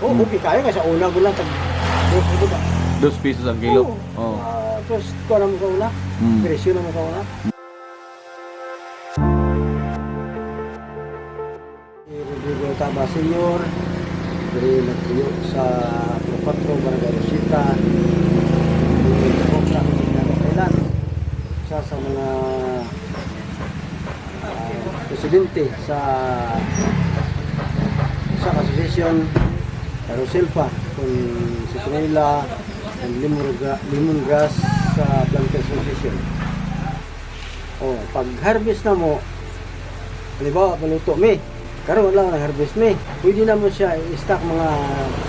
Oo, Mm. okay kaya kasi una ko lang tag dos ko ba? Dos pesos ang kilo. Oo. Oh. Ah, first ko na mo sa una. Mm. Presyo na mo sa una. Si Rodrigo Taba Senior, diri nagtuyo sa Propatro, Barangay Rosita. Sa. Isa sa mga ah, presidente sa sa association Caroselpa kung si Pinela and Limongra, Limongrass sa Blanca Association. Oh, pag harvest na mo, halimbawa, maluto me, karoon lang ng harvest me, pwede na mo siya i-stock mga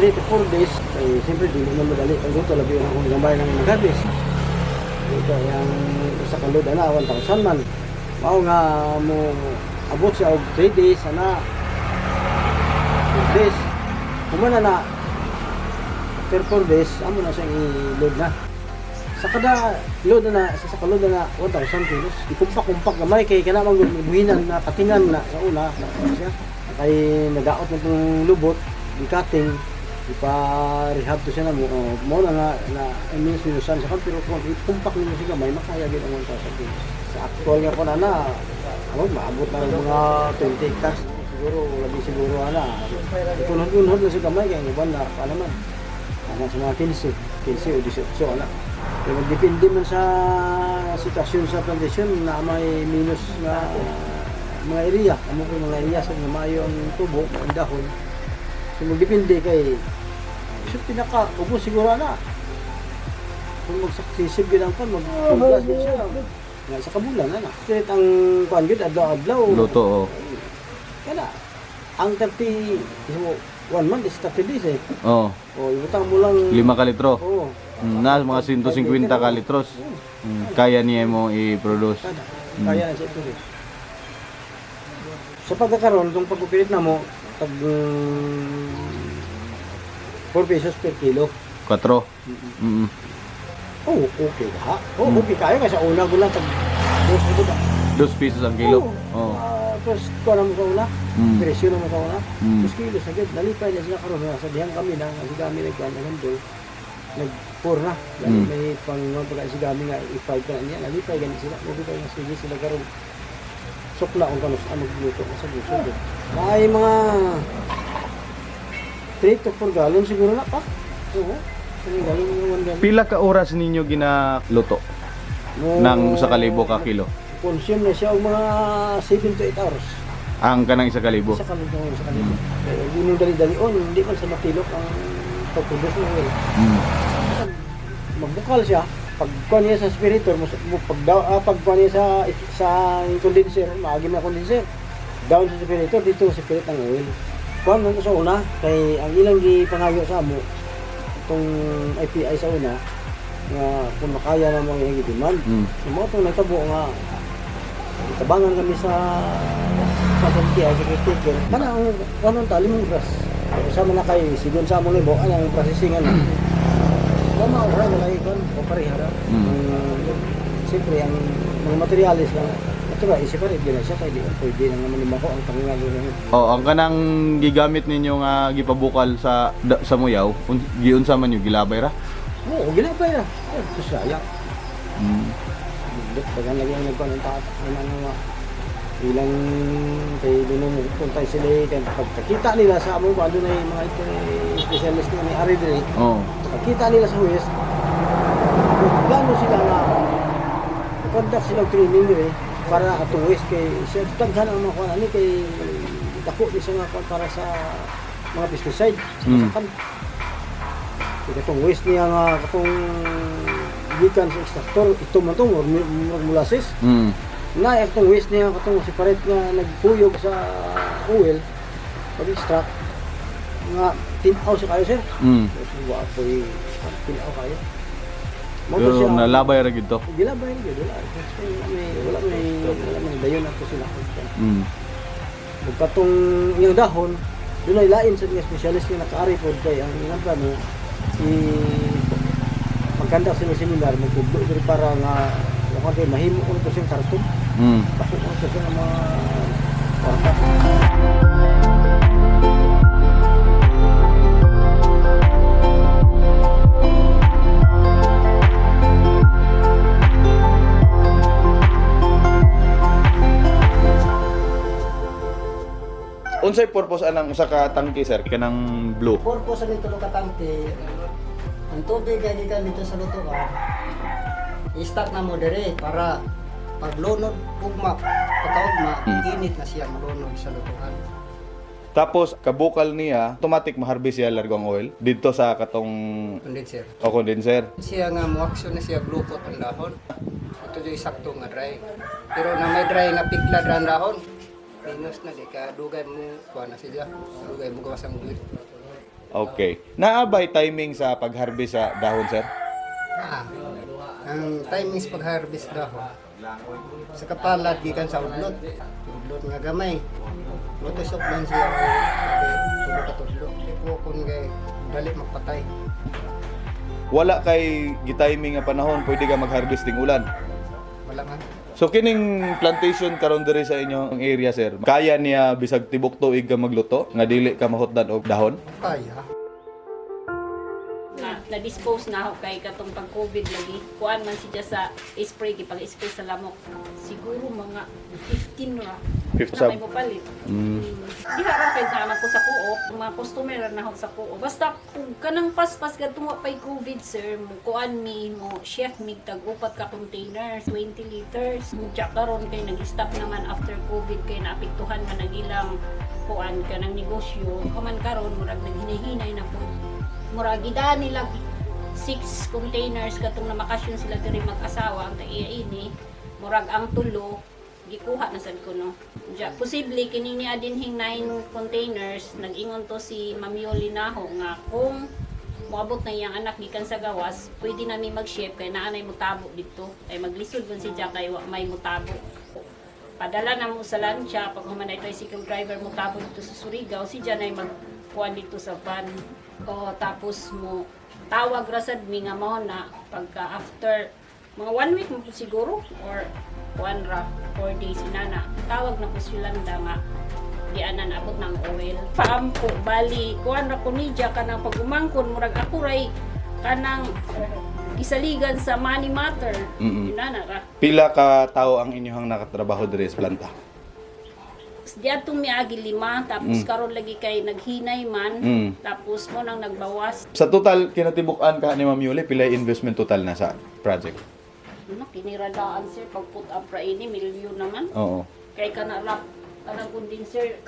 3 to 4 days, eh, siyempre di mo na madali, ang luto, labi yun akong gambay ng nag-harvest. Ito, yung sa kalod, ana, 1,000 man. Mao nga mo, abot siya og 3 days, ana, 4 days. Kumana na, per 4 days, amo na siyang i-load na. Sa kada load na, sa sa load na 1,000 kilos. Ikumpak-kumpak gamay kay kana mang buhinan na katingan na sa una na siya. Kay nagaot na itong lubot, di cutting, di pa rehab to siya na mo. Oh, mo na na I mean sinusan sa pero kung ikumpak nimo siya gamay makaya gyud ang 1,000 kilos. Sa actual nga ko na na ano maabot na mga 20 hectares siguro labi siguro ana. Kunod-kunod na si gamay kay uban na pa naman. Ano sa mga 15, 15 o 18 ana. Kaya magdepende man sa sitwasyon sa plantation na may minus na mga area. Amo ko mga area sa mga mayo ang tubo, ang dahon. So magdepende kay so pinaka ubo siguro na. Kung magsaksisib yun ang pan, mag-plus din siya. Sa kabulan na na. Kahit ang kuan yun, adlaw-adlaw. Luto, oh. Kaya ang 30, mo, one month is 30 days eh. Oh. O, ibutang mo lang. Lima ka litro. Oo. Mm, na mga 150 ka litros. Mm, kaya niya mo i-produce. Kada. Kaya na siya ito rin. Sa pagkakaroon, itong pagpupilit na mo, tag mm, 4 pesos per kilo. 4. Mm. Oh, okay ha. Oh, okay kaya kasi una ko lang tag 2 ko ba? Dos pesos ang kilo. Oh. Oh. Ah, first ko na mo sa una. Mm. Presyo na mo sa una. Mm. 2 kilos agad. Nalipay na sila karon sa dihang kami na kasi kami nagkuhan na nando. Nag 4 na. Dahil Mm. may pang pagka si kami nga i-5 ka na niya. Nalipay ganit sila. Nalipay nga sige sila karon. Sukla kung kanus ang magluto sa busog. May mga 3 to 4 gallon siguro na pa. Oo. Ang gallon yung 1 gallon. Pila ka oras ninyo ginaluto No, ng sa kalibo ka kilo? Consume na siya og mga 7 to 8 hours. Ang kanang isa kalibo. Sa kalibo, sa kalibo. Kaya hindi mo dali-dali on, hindi man sa matilok ang pagproduce ng oil. Mm. Magbukal siya, pag kuha niya sa spiritor, pag ah, pag kuha niya sa sa condenser, maagi na condenser. Down sa spiritor dito sa spirit ang oil. Kuha man ko sa una kay ang ilang gipangayo sa amo itong IPI sa una nga kung makaya na mga yung demand. Mm. So mo itong nagtabo nga tabangan kami sa Turkey ay kikitiker. Kana ang kanang tali mong grass. Sama na kay sigon sa among libo ano ang processing ano. Tama o ra lagi kon o parehara. Mm. Ang siyempre ang mga materialis lang ito ba isip rin din na siya kaya di pwede nang naman ko ang pangangalo niya. Oh, ang kanang gigamit ninyo nga gipabukal sa da, sa muyaw, un, giunsa man yung gilabay ra? Oo, ginapay na. Ay, ito sayang. Mm. Lagi ang nagkuhan ng tatak naman nga ilang kay puntay sila eh, kaya pagkakita nila sa among ba doon ay mga ito eh, specialist na may ari dire Oh. pagkita nila sa West plano sila nga conduct sila training dire para atong West kay siya taghan ang mga kuan ani kay dako ni sa mga kuwan para sa mga pesticide sa Mm. kay katong West niya nga katong gikan sa extractor ito man to mur- Mm. na itong waste niya katong separate nga nagpuyog sa oil pag extract nga tinaw sa kayo sir Mm. so wa apoy tinaw kayo mo to Pero siya nalabay ra gid to. gilabay gyud wala Kasi may wala may wala may dayon ato sila Mm. ug katong yung dahon doon ay lain sa mga specialist nga nakaari pod kay ang ilang plano i kanda sila seminar mo kung doon para nga ako din mahimo ko ito siyang hmm. karton mm. pasok ko ito siyang mga orta Unsay purpose anang usa ka tangke sir kanang blue? Purpose ani tulo ka tangke ang tubig ay gikan dito sa lutuan. I-stack na mo dire para pag lunod ugma, pagkaugma, Hmm. init na siya malunod sa lutuan. Tapos kabukal niya, automatic maharbis siya largong oil dito sa katong Condenser. o condenser. Siya nga mo action na siya glukot ang dahon. Ito yung sakto nga dry. Pero na may dry nga piklad ang dahon. Minus na di ka dugay mo kuha na sila. Dugay mo gawas ang bulit. Okay. Naabay timing sa pagharvest sa dahon sir? Ah, ang timings pag harvest dahon. Sa kapalat gikan sa udlot. Udlot nga gamay. Lutusok lang siya tulo ka tudlo. Iko kun kay dali magpatay. Wala kay gitiming nga panahon pwede ka magharvest ding ulan. Wala nga. So kining plantation karon diri sa inyong area sir. Kaya niya bisag tibok tuig ka magluto nga dili ka mahutdan og dahon? Kaya. Na na-dispose na ako kay katong pag-COVID lagi. Kuan man siya sa spray, gipag-spray sa lamok. Siguro mga 15 ra. 15 na may mupalit. Mm. Di harap kay naman ko sa kuo, mga customer na ako sa kuo. Basta kung kanang paspas kadtong wa pay COVID sir, mo kuan mi mo chef mig tag upat ka containers, 20 liters. Mo karon kay nag-stop naman after COVID kay naapektuhan man ang ilang kuan kanang negosyo. Kaman karon murag naghinahinay na po. Murag gidaan nila six containers katong namakasyon sila diri mag-asawa ang taiya ini murag ang tulo gikuha na sad ko no? Ja posible kini ni adinhing nine containers nag-ingon to si Ma'am Yoli Naho nga kung moabot na iyang anak gikan sa gawas pwede nami mag-ship kay naanay mutabo dito. Ay maglisod man si kay wa may mutabo. Padala na mo sa lansya pag humanay tricycle driver mo tabo dito sa Surigao si Jan ay magkuhan dito sa van o tapos mo tawag rasad mi nga mo na pagka after mga one week mo siguro or one ra four days inana tawag na po sila nga di ana naabot ng oil paampo bali kuan ra ko ni Diya kanang pagumangkon murag ako ray kanang isaligan sa money matter Mm-mm. inana ra Pila ka tao ang inyong nakatrabaho diri sa planta? Di atong miagi lima tapos karon lagi kay naghinay man Mm. tapos mo nang nagbawas Sa total kinatibuk-an ka ni Ma'am Yuli, pila investment total na sa project? ano kiniradaan sir pag put up ra ini milyon naman Oo. kay kana rap kanang condenser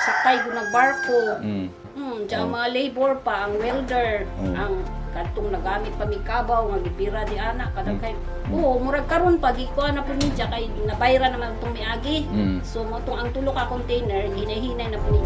sakay ko ng barko Mm. hmm diyan mga labor pa ang welder Mm. ang katong nagamit pa mi kabaw nga gipira di ana kada kay oo murag karon pa gikuha na po ni Diya kay nabayra naman itong miagi Mm. so mo tong ang tulo ka container hinahinay na po ni